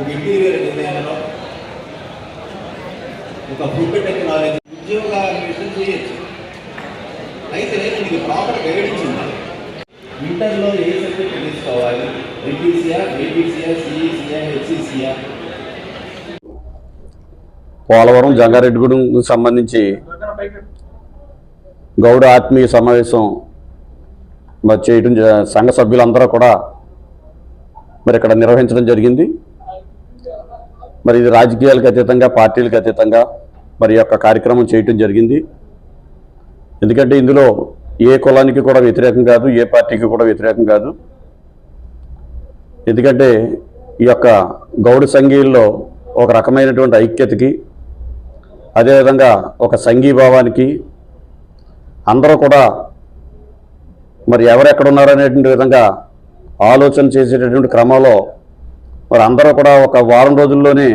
ఒక interior designer ఒక food technology ఉద్యోగ అన్వేషణ చేయొచ్చు. అయితే నీకు ప్రాపర్ గైడెన్స్ ఉండాలి ఇంటర్లో ఏ సబ్జెక్ట్ తీసుకోవాలి? ఎంపీసీఆ బీపీసీఆ సిఈసీఆ హెచ్సిసిఆ పోలవరం జంగారెడ్డిగూడెం సంబంధించి గౌడ ఆత్మీయ సమావేశం చేయడం సంఘ సభ్యులందరూ కూడా మరి ఇక్కడ నిర్వహించడం జరిగింది. మరి ఇది రాజకీయాలకు అతీతంగా పార్టీలకు అతీతంగా మరి యొక్క కార్యక్రమం చేయటం జరిగింది. ఎందుకంటే ఇందులో ఏ కులానికి కూడా వ్యతిరేకం కాదు ఏ పార్టీకి కూడా వ్యతిరేకం కాదు. ఎందుకంటే ఈ యొక్క గౌడ సంఘీయుల్లో ఒక రకమైనటువంటి ఐక్యతకి అదేవిధంగా ఒక సంఘీభావానికి అందరూ కూడా మరి ఎవరెక్కడ ఉన్నారనేటువంటి విధంగా ఆలోచన చేసేటటువంటి క్రమంలో మరి అందరూ కూడా ఒక వారం రోజుల్లోనే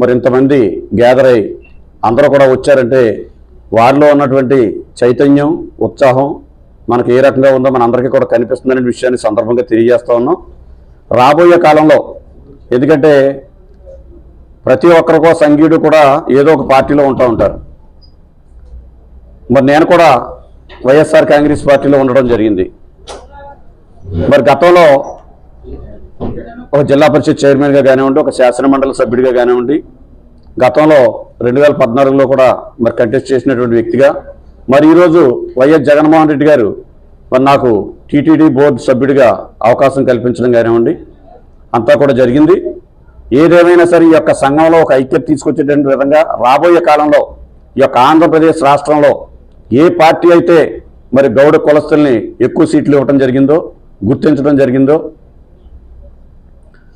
మరి ఇంతమంది గ్యాదర్ అయ్యి అందరూ కూడా వచ్చారంటే వారిలో ఉన్నటువంటి చైతన్యం ఉత్సాహం మనకి ఏ రకంగా ఉందో మన అందరికీ కూడా కనిపిస్తుందనే విషయాన్ని సందర్భంగా తెలియజేస్తూ ఉన్నాం. రాబోయే కాలంలో ఎందుకంటే ప్రతి ఒక్కరికో సంఘీయుడు కూడా ఏదో ఒక పార్టీలో ఉంటూ ఉంటారు. మరి నేను కూడా వైఎస్ఆర్ కాంగ్రెస్ పార్టీలో ఉండడం జరిగింది. మరి గతంలో ఒక జిల్లా పరిషత్ చైర్మన్గా కానివ్వండి ఒక శాసన మండలి సభ్యుడిగా కానివ్వండి గతంలో రెండు వేల పద్నాలుగులో కూడా మరి కంటెస్ట్ చేసినటువంటి వ్యక్తిగా మరి ఈరోజు వైఎస్ జగన్మోహన్ రెడ్డి గారు మరి నాకు టీటీడీ బోర్డు సభ్యుడిగా అవకాశం కల్పించడం కానివ్వండి అంతా కూడా జరిగింది. ఏదేమైనా సరే ఈ యొక్క సంఘంలో ఒక ఐక్యత తీసుకొచ్చేటువంటి విధంగా రాబోయే కాలంలో ఈ యొక్క ఆంధ్రప్రదేశ్ రాష్ట్రంలో ఏ పార్టీ అయితే మరి గౌడ కులస్తుల్ని ఎక్కువ సీట్లు ఇవ్వడం జరిగిందో గుర్తించడం జరిగిందో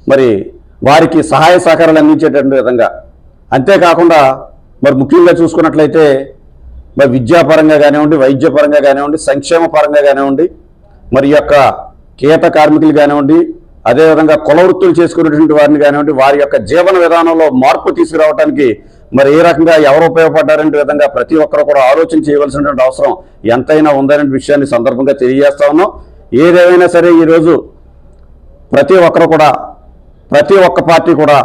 మరి వారికి సహాయ సహకారాలు అందించేటటువంటి విధంగా. అంతేకాకుండా మరి ముఖ్యంగా చూసుకున్నట్లయితే మరి విద్యాపరంగా కానివ్వండి వైద్యపరంగా కానివ్వండి సంక్షేమ పరంగా కానివ్వండి మరి యొక్క కీట కార్మికులు కానివ్వండి అదేవిధంగా కుల వృత్తులు చేసుకునేటువంటి వారిని కానివ్వండి వారి యొక్క జీవన విధానంలో మార్పు తీసుకురావడానికి మరి ఏ రకంగా ఎవరు ఉపయోగపడ్డారనే విధంగా ప్రతి ఒక్కరు కూడా ఆలోచన చేయవలసినటువంటి అవసరం ఎంతైనా ఉందనే విషయాన్ని సందర్భంగా తెలియజేస్తా ఉన్నాం. ఏదేమైనా సరే ఈరోజు ప్రతి ఒక్కరు కూడా ప్రతి ఒక్క పార్టీ కూడా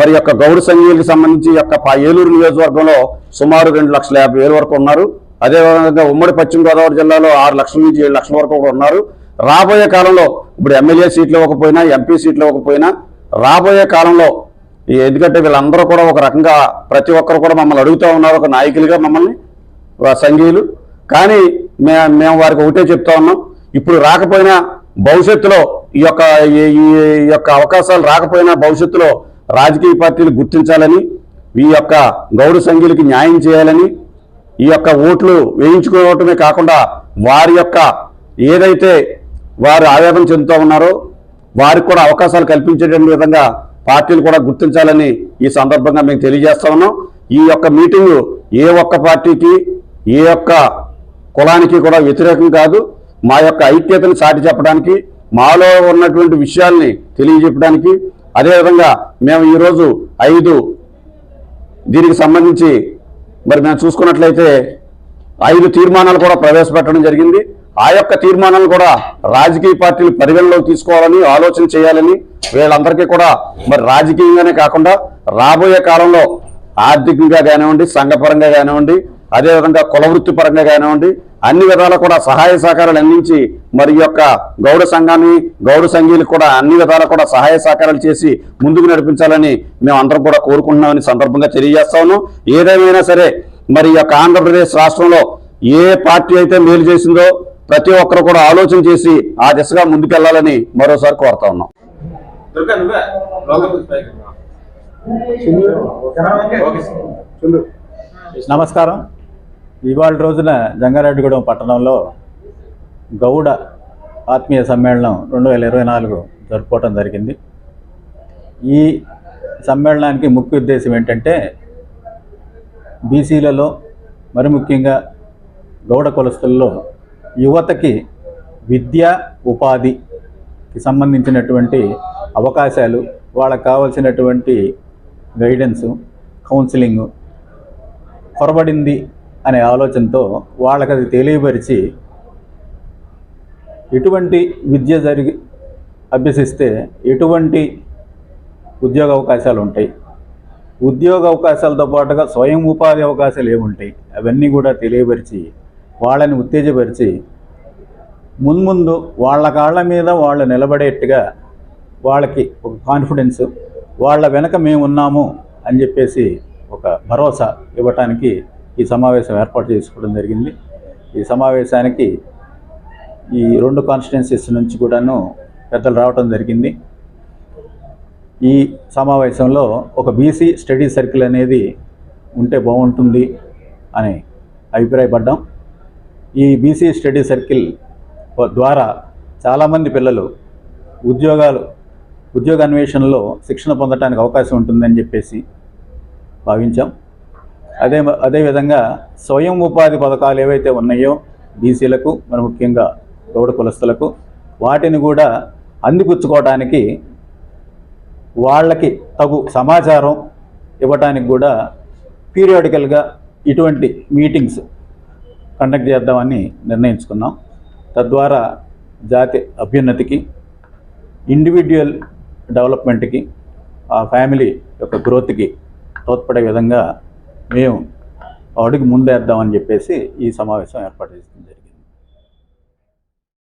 మరి యొక్క గౌడ సంఘీయులకు సంబంధించి యొక్క ఏలూరు నియోజకవర్గంలో సుమారు రెండు లక్షల యాభై వేల వరకు ఉన్నారు. అదేవిధంగా ఉమ్మడి పశ్చిమ గోదావరి జిల్లాలో ఆరు లక్షల నుంచి ఏడు లక్షల వరకు కూడా ఉన్నారు. రాబోయే కాలంలో ఇప్పుడు ఎమ్మెల్యే సీట్లు ఇవ్వకపోయినా ఎంపీ సీట్లు ఇవ్వకపోయినా రాబోయే కాలంలో ఈ ఎందుకంటే వీళ్ళందరూ కూడా ఒక రకంగా ప్రతి ఒక్కరు కూడా మమ్మల్ని అడుగుతూ ఉన్నారు ఒక నాయకులుగా మమ్మల్ని సంఘీయులు. కానీ మే మేము వారికి ఒకటే చెప్తా ఉన్నాం. ఇప్పుడు రాకపోయినా భవిష్యత్తులో ఈ యొక్క ఈ- ఈ యొక్క అవకాశాలు రాకపోయినా భవిష్యత్తులో రాజకీయ పార్టీలు గుర్తించాలని ఈ యొక్క గౌరవ సంఘీయులకి న్యాయం చేయాలని ఈ యొక్క ఓట్లు వేయించుకోవటమే కాకుండా వారి యొక్క ఏదైతే వారు ఆవేదన చెందుతూ ఉన్నారో వారికి కూడా అవకాశాలు కల్పించేటువంటి విధంగా పార్టీలు కూడా గుర్తించాలని ఈ సందర్భంగా మేము తెలియజేస్తా ఉన్నాం. ఈ యొక్క మీటింగు ఏ ఒక్క పార్టీకి ఏ ఒక్క కులానికి కూడా వ్యతిరేకం కాదు. మా యొక్క ఐక్యతను చాటి చెప్పడానికి మాలో ఉన్నటువంటి విషయాల్ని తెలియజెప్పడానికి. అదేవిధంగా మేము ఈరోజు ఐదు దీనికి సంబంధించి మరి మేము చూసుకున్నట్లయితే ఐదు తీర్మానాలు కూడా ప్రవేశపెట్టడం జరిగింది. ఆ యొక్క తీర్మానాలు కూడా రాజకీయ పార్టీలు పరిగణలోకి తీసుకోవాలని ఆలోచన చేయాలని వీళ్ళందరికీ కూడా మరి రాజకీయంగానే కాకుండా రాబోయే కాలంలో ఆర్థికంగా కానివ్వండి సంఘపరంగా కానివ్వండి అదేవిధంగా కుల వృత్తి పరంగా కానివ్వండి అన్ని విధాలా కూడా సహాయ సహకారాలు అందించి మరి యొక్క గౌడ సంఘాన్ని గౌడ సంఘీలకు కూడా అన్ని విధాలా కూడా సహాయ సహకారాలు చేసి ముందుకు నడిపించాలని మేము అందరం కూడా కోరుకుంటున్నామని సందర్భంగా తెలియజేస్తా ఉన్నాం. ఏదేమైనా సరే మరి యొక్క ఆంధ్రప్రదేశ్ రాష్ట్రంలో ఏ పార్టీ అయితే మేలు చేసిందో ప్రతి ఒక్కరు కూడా ఆలోచన చేసి ఆ దిశగా ముందుకెళ్ళాలని మరోసారి కోరుతా ఉన్నాం. నమస్కారం. ఇవాళ రోజున జంగారెడ్డిగూడెం పట్టణంలో గౌడ ఆత్మీయ సమ్మేళనం రెండు వేల ఇరవై నాలుగు జరుపుకోవటం జరిగింది. ఈ సమ్మేళనానికి ముఖ్య ఉద్దేశం ఏంటంటే బీసీలలో మరి ముఖ్యంగా గౌడ కులస్తుల్లో యువతకి విద్య ఉపాధికి సంబంధించినటువంటి అవకాశాలు వాళ్ళకి కావాల్సినటువంటి గైడెన్సు కౌన్సిలింగు పొరబడింది అనే ఆలోచనతో వాళ్ళకి అది తెలియపరిచి ఎటువంటి విద్య జరిగి అభ్యసిస్తే ఎటువంటి ఉద్యోగ అవకాశాలు ఉంటాయి. ఉద్యోగ అవకాశాలతో పాటుగా స్వయం ఉపాధి అవకాశాలు ఏముంటాయి అవన్నీ కూడా తెలియపరిచి వాళ్ళని ఉత్తేజపరిచి మున్ముందు వాళ్ళ కాళ్ళ మీద వాళ్ళు నిలబడేట్టుగా వాళ్ళకి ఒక కాన్ఫిడెన్స్ వాళ్ళ వెనక మేము ఉన్నాము అని చెప్పేసి ఒక భరోసా ఇవ్వటానికి ఈ సమావేశం ఏర్పాటు చేసుకోవడం జరిగింది. ఈ సమావేశానికి ఈ రెండు కాన్స్టిట్యున్సీస్ నుంచి కూడాను పెద్దలు రావటం జరిగింది. ఈ సమావేశంలో ఒక బీసీ స్టడీ సర్కిల్ అనేది ఉంటే బాగుంటుంది అని అభిప్రాయపడ్డాం. ఈ బీసీ స్టడీ సర్కిల్ ద్వారా చాలామంది పిల్లలు ఉద్యోగాలు ఉద్యోగ అన్వేషణలో శిక్షణ పొందడానికి అవకాశం ఉంటుందని చెప్పేసి భావించాం. అదే అదేవిధంగా స్వయం ఉపాధి పథకాలు ఏవైతే ఉన్నాయో బీసీలకు మరి ముఖ్యంగా గౌడ కులస్తులకు వాటిని కూడా అందిపుచ్చుకోవడానికి వాళ్ళకి తగు సమాచారం ఇవ్వటానికి కూడా పీరియాడికల్గా ఇటువంటి మీటింగ్స్ కండక్ట్ చేద్దామని నిర్ణయించుకున్నాం. తద్వారా జాతి అభ్యున్నతికి ఇండివిజువల్ డెవలప్మెంట్కి ఆ ఫ్యామిలీ యొక్క గ్రోత్కి తోడ్పడే విధంగా మేము అడుగు ముందేద్దామని చెప్పేసి ఈ సమావేశం ఏర్పాటు చేస్తుంది